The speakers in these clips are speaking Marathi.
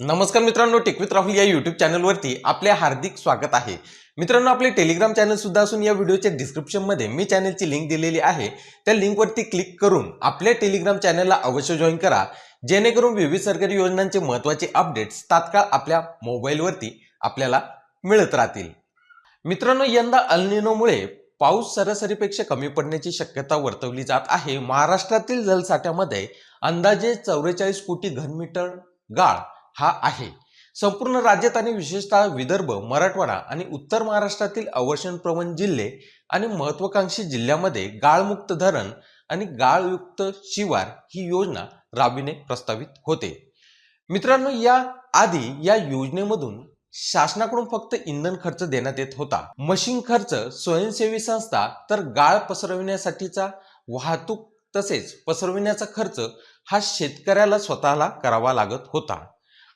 नमस्कार मित्रांनो टेकवित राहुल या युट्यूब चॅनलवरती आपले हार्दिक स्वागत आहे. मित्रांनो आपले टेलिग्राम चॅनल सुद्धा असून या व्हिडिओच्या डिस्क्रिप्शनमध्ये मी चॅनलची लिंक दिलेली आहे. त्या लिंकवरती क्लिक करून आपल्या टेलिग्राम चॅनलला अवश्य जॉईन करा. जेणेकरून विविध सरकारी योजनांचे महत्त्वाचे अपडेट्स तात्काळ आपल्या मोबाईलवरती आपल्याला मिळत राहतील. मित्रांनो यंदा अल्निनोमुळे पाऊस सरासरीपेक्षा कमी पडण्याची शक्यता वर्तवली जात आहे. महाराष्ट्रातील जलसाठ्यामध्ये अंदाजे चौवेचाळीस कोटी घनमीटर गाळ हा आहे. संपूर्ण राज्यात आणि विशेषतः विदर्भ मराठवाडा आणि उत्तर महाराष्ट्रातील अवर्षणप्रवण जिल्हे आणि महत्वाकांक्षी जिल्ह्यामध्ये गाळमुक्त धरण आणि गाळयुक्त शिवार ही योजना राबविणे प्रस्तावित होते. मित्रांनो या आधी या योजनेमधून शासनाकडून फक्त इंधन खर्च देण्यात येत होता. मशीन खर्च स्वयंसेवी संस्था तर गाळ पसरविण्यासाठीचा वाहतूक तसेच पसरविण्याचा खर्च हा शेतकऱ्याला स्वतःला करावा लागत होता.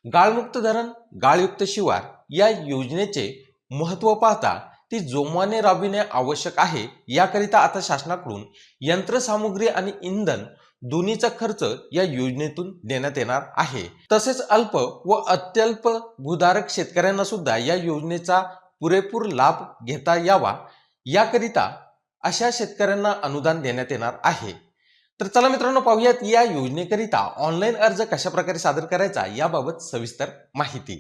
गाळमुक्त धरण गाळयुक्त शिवार या योजनेचे महत्त्व पाहता ती जोमाने राबविणे आवश्यक आहे. याकरिता आता शासनाकडून यंत्रसामुग्री आणि इंधन दोन्हीचा खर्च या योजनेतून देण्यात येणार आहे. तसेच अल्प व अत्यल्प भूधारक शेतकऱ्यांना सुद्धा या योजनेचा पुरेपूर लाभ घेता यावा. याकरिता अशा शेतकऱ्यांना अनुदान देण्यात येणार आहे. तर चला मित्रांनो पाहूयात या योजनेकरिता ऑनलाईन अर्ज कशा प्रकारे सादर करायचा याबाबत सविस्तर माहिती.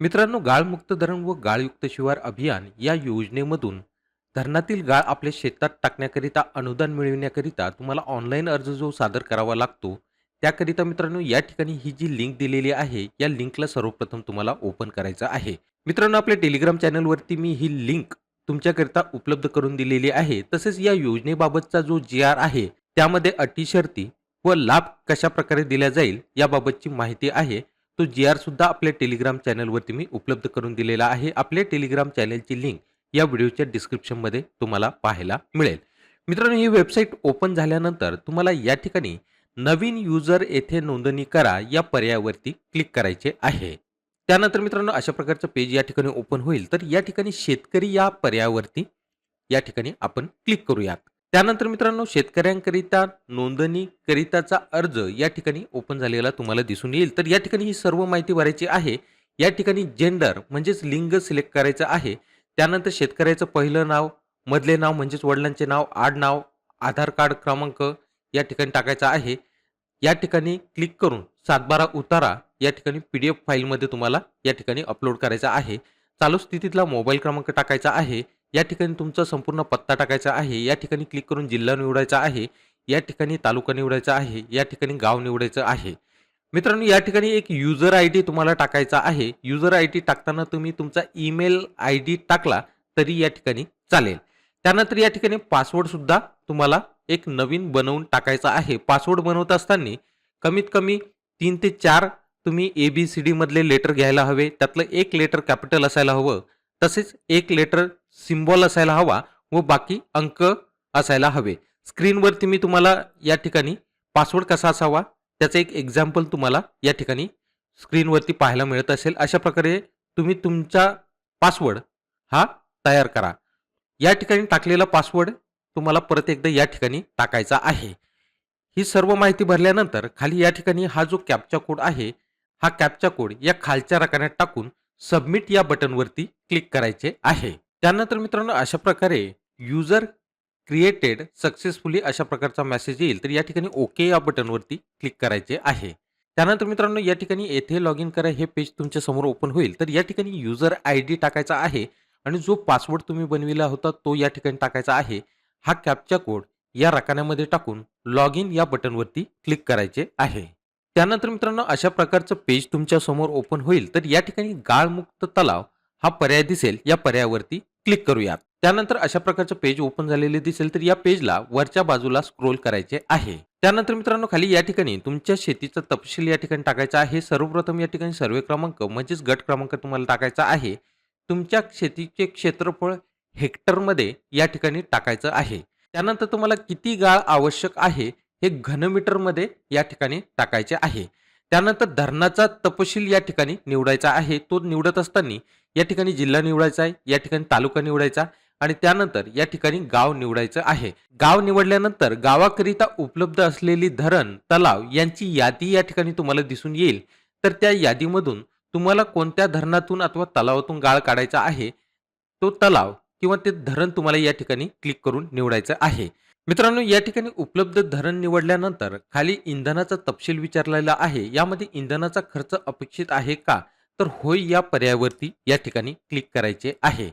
मित्रांनो गाळमुक्त धरण व गाळयुक्त शिवार अभियान या योजनेमधून धरणातील गाळ आपल्या शेतात टाकण्याकरिता अनुदान मिळविण्याकरिता तुम्हाला ऑनलाईन अर्ज जो सादर करावा लागतो त्याकरिता मित्रांनो या ठिकाणी ही जी लिंक दिलेली आहे या लिंकला सर्वप्रथम तुम्हाला ओपन करायचं आहे. मित्रांनो आपल्या टेलिग्राम चॅनलवरती मी ही लिंक तुमच्याकरिता उपलब्ध करून दिलेली आहे. तसेच या योजनेबाबतचा जो जी आर आहे त्यामध्ये अटी शर्ती व लाभ कशा प्रकारे दिला जाईल याबाबतची माहिती आहे. तो जी आर सुद्धा आपल्या टेलिग्राम चॅनलवरती मी उपलब्ध करून दिलेला आहे. आपल्या टेलिग्राम चॅनलची लिंक या व्हिडिओच्या डिस्क्रिप्शनमध्ये तुम्हाला पाहायला मिळेल. मित्रांनो ही वेबसाईट ओपन झाल्यानंतर तुम्हाला या ठिकाणी नवीन युजर येथे नोंदणी करा या पर्यायावरती क्लिक करायचे आहे. त्यानंतर मित्रांनो अशा प्रकारचं पेज या ठिकाणी ओपन होईल. तर या ठिकाणी शेतकरी या पर्यायावरती या ठिकाणी आपण क्लिक करूयात. त्यानंतर मित्रांनो शेतकऱ्यांकरिता नोंदणीकरिताचा अर्ज या ठिकाणी ओपन झालेला तुम्हाला दिसून येईल. तर या ठिकाणी ही सर्व माहिती भरायची आहे. या ठिकाणी जेंडर म्हणजेच लिंग सिलेक्ट करायचं आहे. त्यानंतर शेतकऱ्याचं पहिलं नाव मधले नाव म्हणजेच वडिलांचे नाव आडनाव आधार कार्ड क्रमांक या ठिकाणी टाकायचा आहे. या ठिकाणी क्लिक करून सातबारा उतारा या ठिकाणी पी डी एफ फाईलमध्ये तुम्हाला या ठिकाणी अपलोड करायचा आहे. चालू स्थितीतला मोबाईल क्रमांक टाकायचा आहे. या ठिकाणी तुमचा संपूर्ण पत्ता टाकायचा आहे या ठिकाणी क्लिक करून जिल्हा निवडायचा आहे या ठिकाणी तालुका निवडायचा आहे या ठिकाणी गाव निवडायचं आहे. मित्रांनो या ठिकाणी एक युजर आय डी तुम्हाला टाकायचा आहे. युजर आय डी टाकताना तुम्ही तुमचा ईमेल आय डी टाकला तरी या ठिकाणी चालेल. त्यानंतर या ठिकाणी पासवर्डसुद्धा तुम्हाला एक नवीन बनवून टाकायचा आहे. पासवर्ड बनवत असताना कमीत कमी तीन ते चार तुम्ही ए बी सी डीमधले लेटर घ्यायला हवे. त्यातलं एक लेटर कॅपिटल असायला हवं. तसेच एक लेटर सिम्बॉल असायला हवा व बाकी अंक असायला हवे. स्क्रीनवरती मी तुम्हाला या ठिकाणी पासवर्ड कसा असावा त्याचं एक एक्झाम्पल तुम्हाला या ठिकाणी स्क्रीनवरती पाहायला मिळत असेल. अशा प्रकारे तुम्ही तुमचा पासवर्ड हा तयार करा. या ठिकाणी टाकलेला पासवर्ड तुम्हाला परत एकदा या ठिकाणी टाकायचा आहे. ही सर्व माहिती भरल्यानंतर खाली या ठिकाणी हा जो कॅपचा कोड आहे हा कॅपचा कोड या खालच्या रकान्यात टाकून सबमिट या बटनवरती क्लिक करायचे आहे. त्यानंतर मित्रांनो अशा प्रकारे युजर क्रिएटेड सक्सेसफुली अशा प्रकारचा मेसेज येईल. तर या ठिकाणी ओके या बटनवरती क्लिक करायचे आहे. त्यानंतर मित्रांनो या ठिकाणी येथे लॉग इन करा. हे पेज तुमच्यासमोर ओपन होईल. तर या ठिकाणी युजर आय डी टाकायचा आहे आणि जो पासवर्ड तुम्ही बनविला होता तो या ठिकाणी टाकायचा आहे. हा कॅपचा कोड या रकान्यामध्ये टाकून लॉग इन या बटनवरती क्लिक करायचे आहे. त्यानंतर मित्रांनो अशा प्रकारचं पेज तुमच्यासमोर ओपन होईल. तर या ठिकाणी गाळमुक्त तलाव हा पर्याय दिसेल या पर्यायावरती क्लिक करूयात. त्यानंतर अशा प्रकारचं पेज ओपन झालेले दिसेल तर या पेजला वरच्या बाजूला स्क्रोल करायचे आहे. त्यानंतर मित्रांनो खाली या ठिकाणी तुमच्या शेतीचा तपशील या ठिकाणी टाकायचा आहे. सर्वप्रथम या ठिकाणी सर्वे क्रमांक म्हणजेच गट क्रमांक तुम्हाला टाकायचा आहे. तुमच्या शेतीचे क्षेत्रफळ हेक्टरमध्ये या ठिकाणी टाकायचं आहे. त्यानंतर तुम्हाला किती गाळ आवश्यक आहे हे घनमीटरमध्ये या ठिकाणी टाकायचे आहे. त्यानंतर धरणाचा तपशील या ठिकाणी निवडायचा आहे. तो निवडत असताना या ठिकाणी जिल्हा निवडायचा आहे या ठिकाणी तालुका निवडायचा आणि त्यानंतर या ठिकाणी गाव निवडायचं आहे. गाव निवडल्यानंतर गावाकरिता उपलब्ध असलेली धरण तलाव यांची यादी या ठिकाणी तुम्हाला दिसून येईल. तर त्या यादीमधून तुम्हाला कोणत्या धरणातून अथवा तलावातून गाळ काढायचा आहे तो तलाव किंवा ते धरण तुम्हाला या ठिकाणी क्लिक करून निवडायचं आहे. मित्रांनो या ठिकाणी उपलब्ध धरण निवडल्यानंतर खाली इंधनाचा तपशील विचारलेला आहे. यामध्ये इंधनाचा खर्च अपेक्षित आहे का? तर होय या पर्यायावरती या ठिकाणी क्लिक करायचे आहे.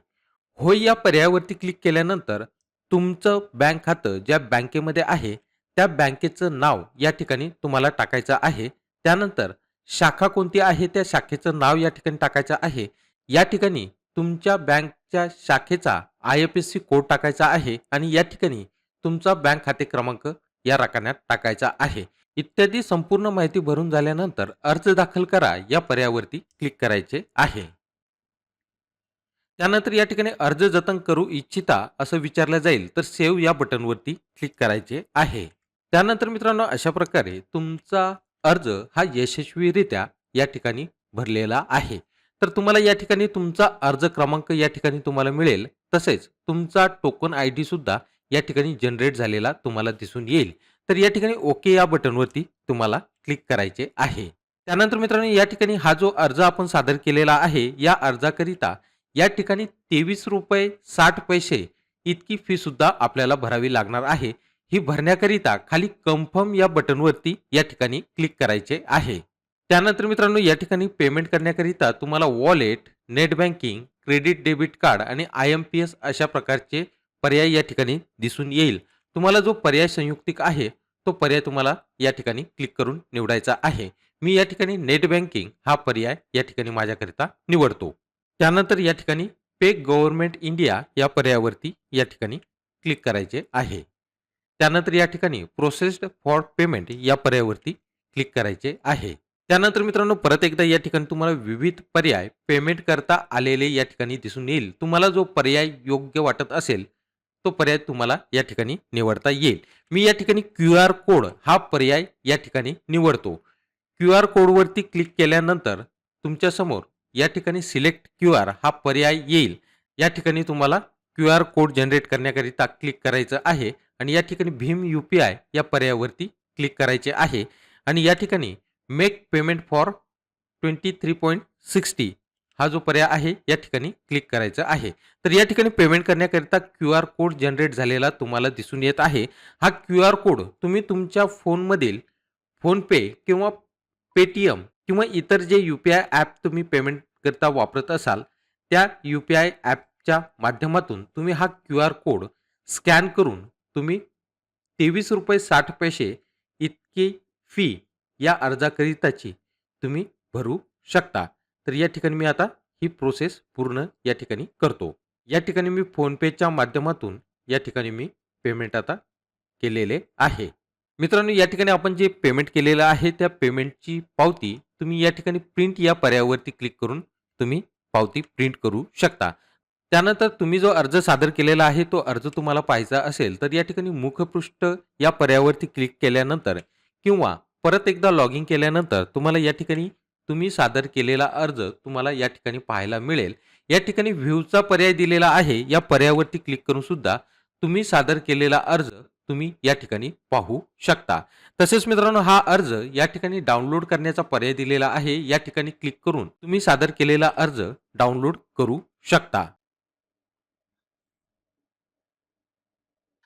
होय या पर्यायावरती क्लिक केल्यानंतर तुमचं बँक खातं ज्या बँकेमध्ये आहे त्या बँकेचं नाव या ठिकाणी तुम्हाला टाकायचं आहे. त्यानंतर शाखा कोणती आहे त्या शाखेचं नाव या ठिकाणी टाकायचं आहे. या ठिकाणी तुमच्या बँकच्या शाखेचा I F S C code टाकायचा आहे आणि या ठिकाणी तुमचा बँक खाते क्रमांक या रकान्यात टाकायचा आहे. इत्यादी संपूर्ण माहिती भरून झाल्यानंतर अर्ज दाखल करा या पर्यायावरती क्लिक करायचे आहे. त्यानंतर या ठिकाणी अर्ज जतन करू इच्छिता असं विचारलं जाईल तर सेव्ह या बटनवरती क्लिक करायचे आहे. त्यानंतर मित्रांनो अशा प्रकारे तुमचा अर्ज हा यशस्वीरित्या या ठिकाणी भरलेला आहे. तर तुम्हाला या ठिकाणी तुमचा अर्ज क्रमांक या ठिकाणी तुम्हाला मिळेल. तसेच तुमचा टोकन आय डी सुद्धा या ठिकाणी जनरेट झालेला तुम्हाला दिसून येईल. तर या ठिकाणी ओके या बटनवरती तुम्हाला क्लिक करायचे आहे. त्यानंतर मित्रांनो या ठिकाणी हा जो अर्ज आपण सादर केलेला आहे या अर्जाकरिता या ठिकाणी तेवीस रुपये साठ पैसे इतकी फी सुद्धा आपल्याला भरावी लागणार आहे. ही भरण्याकरिता खाली कन्फर्म या बटनवरती या ठिकाणी क्लिक करायचे आहे. त्यानंतर मित्रांनो या ठिकाणी पेमेंट करण्याकरिता तुम्हाला wallet net banking credit debit card आणि आय एम पी एस अशा प्रकारचे पर्याय या ठिकाणी दिसून येईल. तुम्हाला जो पर्याय संयुक्तिक आहे तो पर्याय तुम्हाला या ठिकाणी क्लिक करून निवडायचा आहे. मी या ठिकाणी नेट बँकिंग हा पर्याय या ठिकाणी माझ्याकरिता निवडतो. त्यानंतर या ठिकाणी पे गव्हर्नमेंट इंडिया या पर्यायावरती या ठिकाणी क्लिक करायचे आहे. त्यानंतर या ठिकाणी प्रोसेस्ड फॉर पेमेंट या पर्यायावरती क्लिक करायचे आहे. त्यानंतर मित्रांनो परत एकदा या ठिकाणी तुम्हाला विविध पर्याय पेमेंट करता आलेले या ठिकाणी दिसून येईल. तुम्हाला जो पर्याय योग्य वाटत असेल तो पर्याय तुम्हाला या ठिकाणी निवडता येईल. मी या ठिकाणी क्यू आर कोड हा पर्याय या ठिकाणी निवडतो. क्यू आर कोडवरती क्लिक केल्यानंतर तुमच्यासमोर या ठिकाणी सिलेक्ट क्यू आर हा पर्याय येईल. या ठिकाणी तुम्हाला क्यू आर कोड जनरेट करण्याकरिता क्लिक करायचं आहे आणि या ठिकाणी भीम यू पी आय या पर्यायावरती क्लिक करायचे आहे. आणि या ठिकाणी make payment for twenty three point sixty हा जो पर्याय आहे या ठिकाणी क्लिक करायचा आहे. तर या ठिकाणी पेमेंट करण्याकरिता क्यू आर कोड जनरेट झालेला तुम्हाला दिसून येत आहे. हा क्यू आर कोड तुम्ही तुमच्या फोनमधील फोनपे किंवा पेटीएम किंवा इतर जे यू पी आय ॲप तुम्ही पेमेंटकरिता वापरत असाल त्या यू पी आय ॲपच्या माध्यमातून तुम्ही हा क्यू आर कोड स्कॅन करून तुम्ही तेवीस रुपये साठ पैसे इतकी फी या अर्जाकरिताची तुम्ही भरू शकता. तर या ठिकाणी मी आता ही प्रोसेस पूर्ण या ठिकाणी करतो. या ठिकाणी मी फोनपेच्या माध्यमातून या ठिकाणी मी पेमेंट आता केलेले आहे. मित्रांनो या ठिकाणी आपण जे पेमेंट केलेलं आहे त्या पेमेंटची पावती तुम्ही या ठिकाणी प्रिंट या पर्यायावरती क्लिक करून तुम्ही पावती प्रिंट करू शकता. त्यानंतर तुम्ही जो अर्ज सादर केलेला आहे तो अर्ज तुम्हाला पाहायचा असेल तर या ठिकाणी मुखपृष्ठ या पर्यायावरती क्लिक केल्यानंतर किंवा परत एकदा लॉग इन केल्यानंतर तुम्हाला या ठिकाणी तुम्ही सादर केलेला अर्ज तुम्हाला या ठिकाणी पाहायला मिळेल. या ठिकाणी व्ह्यूचा पर्याय दिलेला आहे. या पर्यायावरती क्लिक करून सुद्धा तुम्ही सादर केलेला अर्ज तुम्ही या ठिकाणी पाहू शकता. तसेच मित्रांनो हा अर्ज या ठिकाणी डाउनलोड करण्याचा पर्याय दिलेला आहे. या ठिकाणी क्लिक करून तुम्ही सादर केलेला अर्ज डाउनलोड करू शकता.